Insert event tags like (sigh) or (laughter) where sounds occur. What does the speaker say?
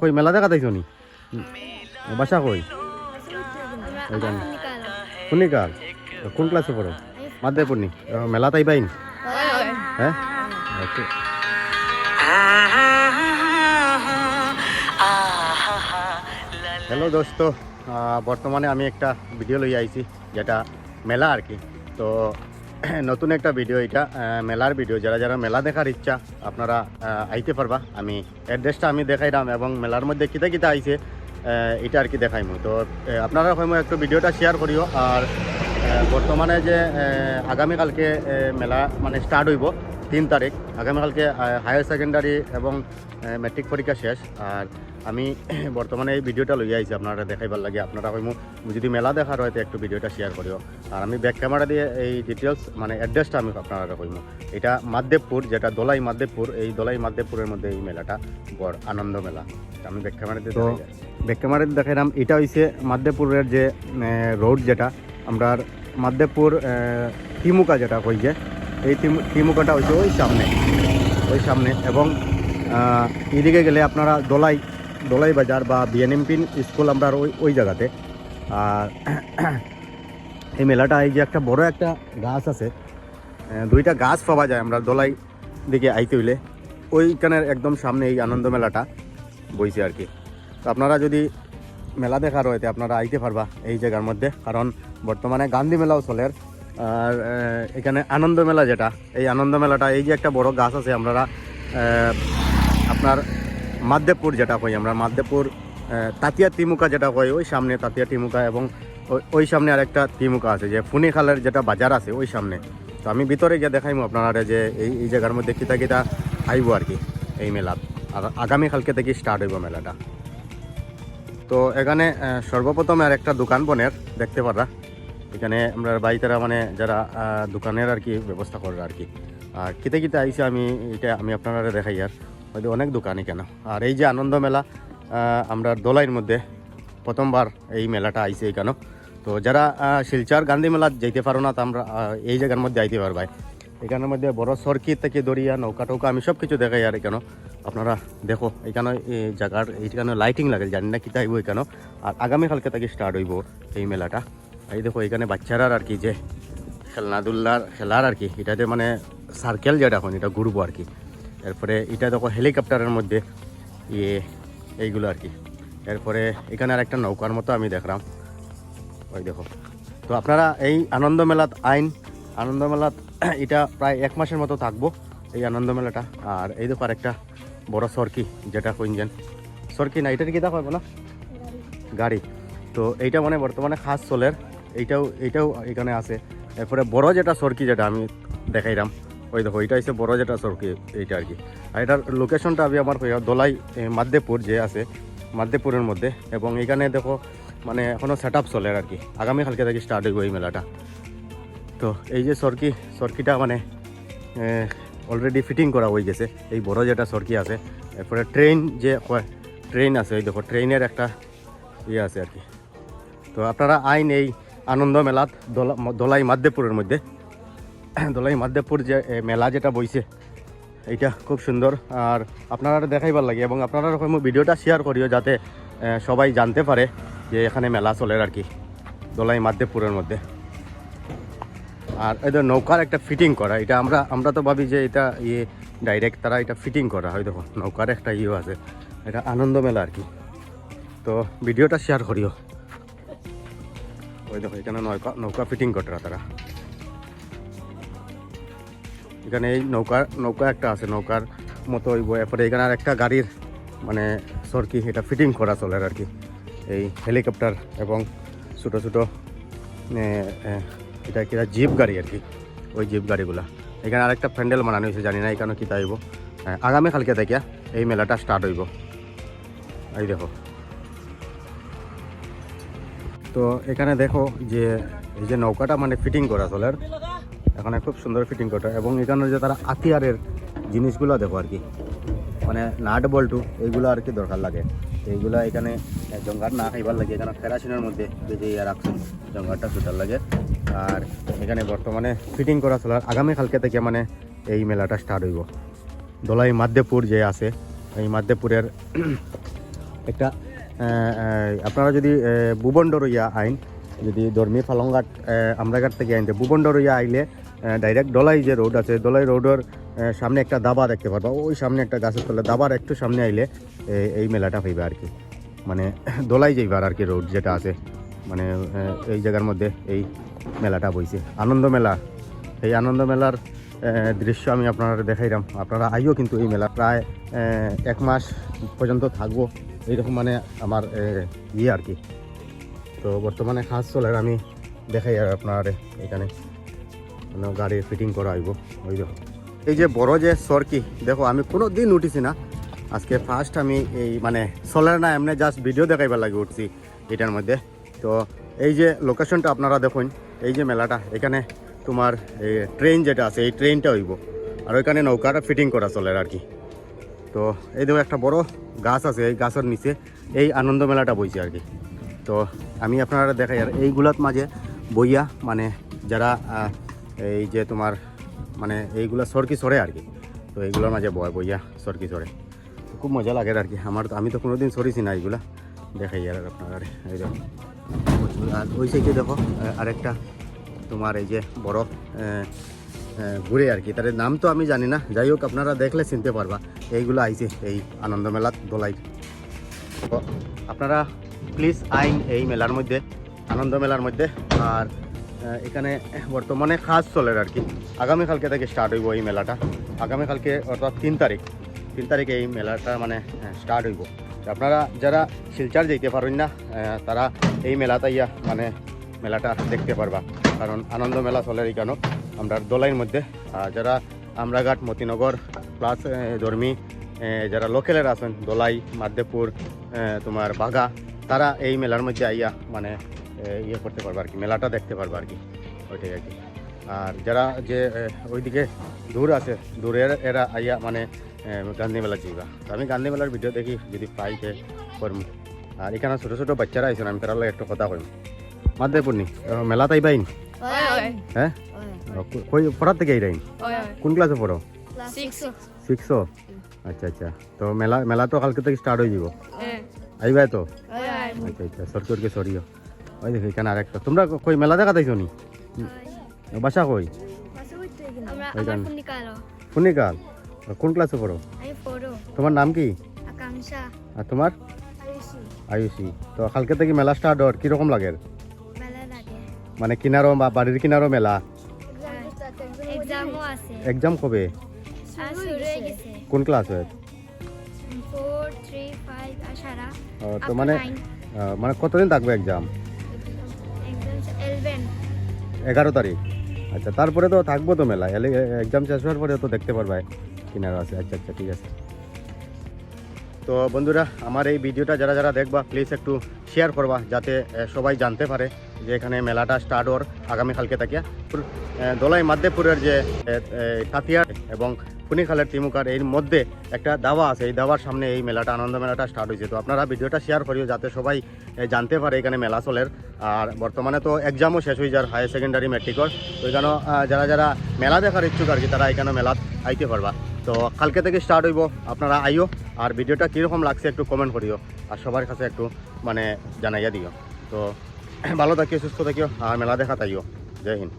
কই মেলা দেখা তাইছো নি বাসা কই? কুনিকাল কোন ক্লাসে পড়ো? মাধ্যমিক পড়নি মেলা তাই পাইন হ্যাঁ। ওকে হ্যালো দোস্ত। বর্তমানে আমি একটা ভিডিও লই আইছি যেটা মেলা আর কি। তো (clears throat) নতুন একটা ভিডিও এটা মেলার ভিডিও যারা যারা মেলা দেখার ইচ্ছা, আপনারা আইতে পারবা। আমি অ্যাড্রেসটা আমি দেখাইলাম এবং মেলার মধ্যে কিতা কিতা আইছে এটা আর কি দেখাইমু। তো আপনারা হয়তো একটু ভিডিওটা শেয়ার করিও। আর বর্তমানে যে আগামীকালকে মেলা মানে স্টার্ট হইব তিন তারিখ। আগামীকালকে হায়ার সেকেন্ডারি এবং মেট্রিক পরীক্ষা শেষ। আর আমি (clears throat) বর্তমানে এই ভিডিওটা লই আইছি আপনারা দেখাইবার লাগে। আপনারা কইমু যদি মেলা দেখার হয় তো একটু ভিডিওটা শেয়ার করিও। আর আমি ব্যাক ক্যামেরা দিয়ে এই ডিটেলস মানে অ্যাড্রেসটা আমি আপনারা কইমু এটা মাধ্যপুর যেটা দোলাই মাধ্যপুর এই দোলাই মাধ্যপুরের মধ্যে এই মেলাটা বড় আনন্দ মেলা। আমি ব্যাক ক্যামেরা দিয়ে ব্যাক ক্যামেরা দেখাইলাম এটা হইছে মাধ্যপুরের যে রোড যেটা। আমরা মাধ্যপুর তিমুকা যেটা কই যে এই তিমুকাটা হইছে ওই সামনে ওই সামনে এবং এদিকে গেলে আপনারা দোলাই দোলাই বাজার বা বিএনএমপিন স্কুল আমরা ওই ওই জায়গাতে। আর (clears throat) এই মেলাটা এই যে একটা বড় একটা গাছ আছে দুইটা গাছ পাওয়া যায় আমরা দোলাই দিকে আইতে হইলে। ওইখানের একদম সামনে এই আনন্দ মেলাটা বইছে আর কি। তো আপনারা যদি মেলা দেখার হইতে আপনারা আইতে পারবা এই জায়গার মধ্যে, কারণ বর্তমানে গান্ধী মেলাও চলে আর এখানে আনন্দ মেলা যেটা, এই আনন্দ মেলাটা এই যে একটা বড় গাছ আছে আমরা আপনার মাধ্যপুর যেটা কই আমরা, মাধ্যপুর তাতিয়া তিমুকা যেটা কই, ওই সামনে তাতিয়া তিমুকা এবং ওই- সামনে আরেকটা তিমুকা আছে, যে ফুনিখালের যেটা বাজার আছে ওই সামনে। তো আমি ভিতরে গিয়ে দেখাইমু আপনারা যে এই এই জায়গার মধ্যে কিতা কিতা আইব আর কি, এই আগা- আগামীকালকে থেকে স্টার্ট হইব মেলাটা। তো এখানে সর্বপ্রথম আর একটা দোকান বনের, দেখতে পারা এখানে আমরা বাইতারা মানে যারা দোকানের আর কি ব্যবস্থা করে আর কি। আর কিতে কিতে আইসে আমি, এটা আমি আপনারা দেখাই আর। হয়তো অনেক দোকানই কেন আর এই যে আনন্দ মেলা আমরা দোলাইয়ের মধ্যে প্রথমবার এই মেলাটা আইসে এখানে। তো যারা শিলচর গান্ধী মেলা যাইতে পারো না, তো আমরা এই জায়গার মধ্যে আইতে পারবাই এখানের মধ্যে বড় সরকি থেকে দরিয়া নৌকা টৌকা, আমি সব কিছু দেখাই আর এখানে। আপনারা দেখো, এখানে এই জায়গার, এইখানে লাইটিং লাগে জানি না কিতা হইব এখানে। আর আগামীকালকে থেকে স্টার্ট হইব এই মেলাটা। এই দেখো এখানে বাচ্চারা আর কি যে খেলনাধুলার খেলার আর কি। এটাতে মানে সার্কেল যেটা এখন এটা ঘুরবো আর কি। এরপরে এটা দেখো হেলিকপ্টারের মধ্যে ইয়ে এইগুলো আর কি। এরপরে এখানে আর একটা নৌকার মতো আমি দেখলাম। ওই দেখো। তো আপনারা এই আনন্দ মেলাত আইন আনন্দ মেলাত (clears throat) এটা প্রায় এক মাসের মতো থাকব এই আনন্দ মেলাটা আর এই দেখো আরেকটা বড় সরকি যেটা কইনজেন সরকি না এটার কি দেখো না? গাড়ি। তো এইটা মানে বর্তমানে খাস চলের এইটাও এইটাও এখানে আছে। এরপরে বড় যেটা সরকি যেটা আমি দেখাইলাম ওই দেখো এটা হচ্ছে বড় যেটা সরকি এইটা আর কি। আর এটার লোকেশনটা আমি আমার দোলাই এ, মাধ্যপুর যে আছে মাধ্যপুরের মধ্যে। এবং এখানে দেখো মানে এখনও সেট আপ চলে আর কি। আগামীকালকে থেকে স্টার্ট হইব এই মেলাটা। তো এই যে সরকি সরকিটা মানে অলরেডি ফিটিং করা হয়ে গেছে। এই বড় যেটা সরকি আছে এরপরে ট্রেন যে হয় ট্রেন আছে ওই দেখো ট্রেনের একটা ইয়ে আছে আর কি। তো আপনারা আইন এই আনন্দ দোলা দোলাই মাধ্যপুরের মধ্যে। (clears throat) দোলাই মাধ্যপুর যে মেলা যেটা বইছে, এইটা খুব সুন্দর। আর আপনারা দেখাইবার লাগে এবং আপনারা ভিডিওটা শেয়ার করিও যাতে সবাই জানতে পারে যে এখানে মেলা চলে আর কি, দোলাই মাধ্যপুরের মধ্যে। আর এদের নৌকার একটা ফিটিং করা, এটা আমরা আমরা তো ভাবি যে এটা ইয়ে ডাইরেক্ট তারা এটা ফিটিং করা, হয় দেখো, নৌকার একটা ইয়ে আছে, এটা আনন্দ মেলা আর কি। তো ভিডিওটা শেয়ার করিও। ওই দেখো, এখানে নৌকা নৌকা ফিটিং করে তারা। এখানে এই নৌকা নৌকা একটা আছে, নৌকার মতো ওই এরপরে এখানে আর একটা গাড়ির মানে সরকি এটা ফিটিং করা চলে আর কি। এই হেলিকপ্টার এবং ছোটো ছোটো এটা কিনা জিপ গাড়ি আর কি, ওই জিপ গাড়িগুলা। এখানে আরেকটা প্যান্ডেল বানানো হয়েছে, জানি না এখানে কী তাইব আগামীকালকে থেকে এই মেলাটা স্টার্ট হইব। এই দেখো। তো এখানে দেখো যে এই যে নৌকাটা মানে ফিটিং করা চলের এখানে খুব সুন্দর ফিটিং করা। এবং এখানে যে তারা আতিয়ারের জিনিসগুলো দেখো আর কি মানে নাট বল্টু, এইগুলো আর কি দরকার লাগে। এইগুলা এখানে জঙ্গার না খাইবার লাগে, এখানে ফেরাসিনের মধ্যে ইয়ে রাখছেন জঙ্গারটা সুতার লাগে। আর এখানে বর্তমানে ফিটিং করা চলার আগামীকালকে থেকে মানে এই মেলাটা স্টার্ট হইব। দোলাই মাধ্যপুর যে আছে, এই মাধ্যপুরের একটা আপনারা যদি আহ, ভুবন্ডর আইন যদি ধর্মী ফালংঘাট আমরাঘাট থেকে আইনতে ভুবন্ডর ইয়া আইলে ডাইরেক্ট দলাই যে রোড আছে দলাই রোডের সামনে একটা দাবা দেখতে পারবা। ওই সামনে একটা গাছের তলে দাবার একটু সামনে আইলে এই মেলাটা পাইবা আর কি মানে (coughs) দোলাই যাইবার আর কি রোড যেটা আছে। মানে এই জায়গার মধ্যে এই মেলাটা বইছে। আনন্দ মেলা। এই আনন্দ মেলার দৃশ্য আমি আপনারা দেখাইলাম আপনারা আইও কিন্তু এই মেলা। প্রায় এক মাস পর্যন্ত থাকব। এইরকম মানে আমার ইয়ে আর কি। তো বর্তমানে কাজ চলে আমি দেখাই আর আপনার এখানে। মানে গাড়ি ফিটিং করা হইব, ওই দেখো। এই যে বড় যে সরকি দেখো, আমি কোনো দিন উঠিছি না। আজকে ফার্স্ট আমি এই মানে সোলার না, এমনি জাস্ট ভিডিও দেখাইবার লাগে উঠছি এটার মধ্যে। তো এই যে লোকেশনটা আপনারা দেখুন, এই যে মেলাটা, এখানে তোমার এই ট্রেন যেটা আছে, এই ট্রেনটা হইব। আর ওইখানে নৌকাটা ফিটিং করা চলে আর কি। তো এই দেখো একটা বড় গাছ আছে, এই গাছের নিচে এই আনন্দ মেলাটা বইছে আর কি। তো আমি আপনারা দেখাই, আর এইগুলোর মাঝে বইয়া মানে যারা এই যে তোমার মানে এইগুলা সরকি সরে আর কি। তো এইগুলোর মাঝে বয় বইয়া সরকি সরে খুব মজা লাগে আর কি, আমার তো, আমি তো কোনোদিন সরিছি না এইগুলা। দেখাই আর আপনার, এই দেখো আর ওই সাইডে দেখো আরেকটা তোমার এই যে বড় ঘুরে আর কি। তাদের নাম তো আমি জানি না। যাই হোক, আপনারা দেখলে চিনতে পারবা। এইগুলো আইছে, এই আনন্দ মেলাত দোলাই আপনারা প্লিজ আইন এই মেলার মধ্যে, আনন্দ মেলার মধ্যে। আর এখানে বর্তমানে কাজ চলে আর কি। আগামীকালকে থেকে স্টার্ট হইব এই মেলাটা। আগামীকালকে অর্থাৎ তিন তারিখ। তিন তারিখে এই মেলাটা মানে স্টার্ট হইব। আপনারা যারা শিলচার যেতে পারেন না তারা এই মেলাটা ইয়া মানে মেলাটা দেখতে পারবা। কারণ আনন্দ মেলা চলে এখানেও আমরা দোলাইয়ের মধ্যে যারা আমরাঘাট, মতিনগর প্লাস ধর্মী যারা লোকেলের আছেন, দোলাই, মাধ্যপুর তোমার বাঘা, তারা এই মেলার মধ্যে আইয়া মানে ইয়ে করতে পারবে আর কি, মেলাটা দেখতে পারবে আর কি, ওইটাই আর কি। আর যারা যে ওইদিকে দূর আছে, দূরের এরা আইয়া মানে গান্ধী মেলা যাইবা। আমি গান্ধী মেলার ভিডিও দেখি, যদি পাই করব আর এখানে ছোটো ছোটো বাচ্চারা আইসেন আমি তারা একটু কথা কইম। মাধ্যপুর নি মেলা তাই বাইন. হ্যাঁ? কই পড়ার থেকে Oi, oi. কোন ক্লাসে পড়ো. শিখছো আচ্ছা আচ্ছা। তো মেলা মেলা তো কালকে থেকে স্টার্ট হয়ে যাব। Eh. আইবাই তো. আচ্ছা আচ্ছা। সরকারকে সরিও। ওই দেখো এখানে আরেকটা। তোমরা কই মেলা দেখা তাইছো নি? বাসা কই? ফুনিকাল কোন ক্লাসে পড়ো? তোমার নাম কি? আকাঙ্ক্ষা। আর তোমার? আয়ুষি। আয়ুষি। তো কালকে থেকে মেলা স্টার্ট হওয়ার কীরকম লাগে মেলা লাগে? মানে কিনারো বা বাড়ির কিনারো মেলা? এক্সামও আছে। এক্সাম কবে? কোন ক্লাস হয় তো মানে মানে কতদিন থাকবে এক্সাম এগারো তারিখ। আচ্ছা তারপরে তো থাকব তো মেলা এক্সাম শেষ হওয়ার পরে তো দেখতে পারবে কিনারা আছে। আচ্ছা আচ্ছা ঠিক আছে। তো বন্ধুরা আমার এই ভিডিওটা যারা যারা দেখবা প্লিজ একটু শেয়ার করবা যাতে সবাই জানতে পারে। যে এখানে মেলাটা স্টার্ট হওয়ার আগামীকালকে পুর- দোলাই মাধ্যপুরের যে কাতিয়ার এবং খুনিখালের তিমুকার এর মধ্যে একটা দাওয়া আছে। এই দাওয়ার সামনে এই মেলাটা, আনন্দ মেলাটা স্টার্ট হয়েছে। তো আপনারা ভিডিওটা শেয়ার করিও যাতে সবাই জানতে পারে এখানে মেলা চলের। আর বর্তমানে তো এক্সামও শেষ হয়ে যার হায়ার সেকেন্ডারি মেট্রিকর তো এখানেও যারা যারা মেলা দেখার ইচ্ছুক আর কি, তারা এখানে মেলা আইতে পারবা। তো কালকে থেকে স্টার্ট হইব, আপনারা আইও। আর ভিডিওটা কীরকম লাগছে একটু কমেন্ট করিও। আর সবার কাছে একটু মানে জানাইয়া দিও। তো ভালো থাকিও সুস্থ থাকিও আর মেলা দেখা তাইও। জয় হিন্দ।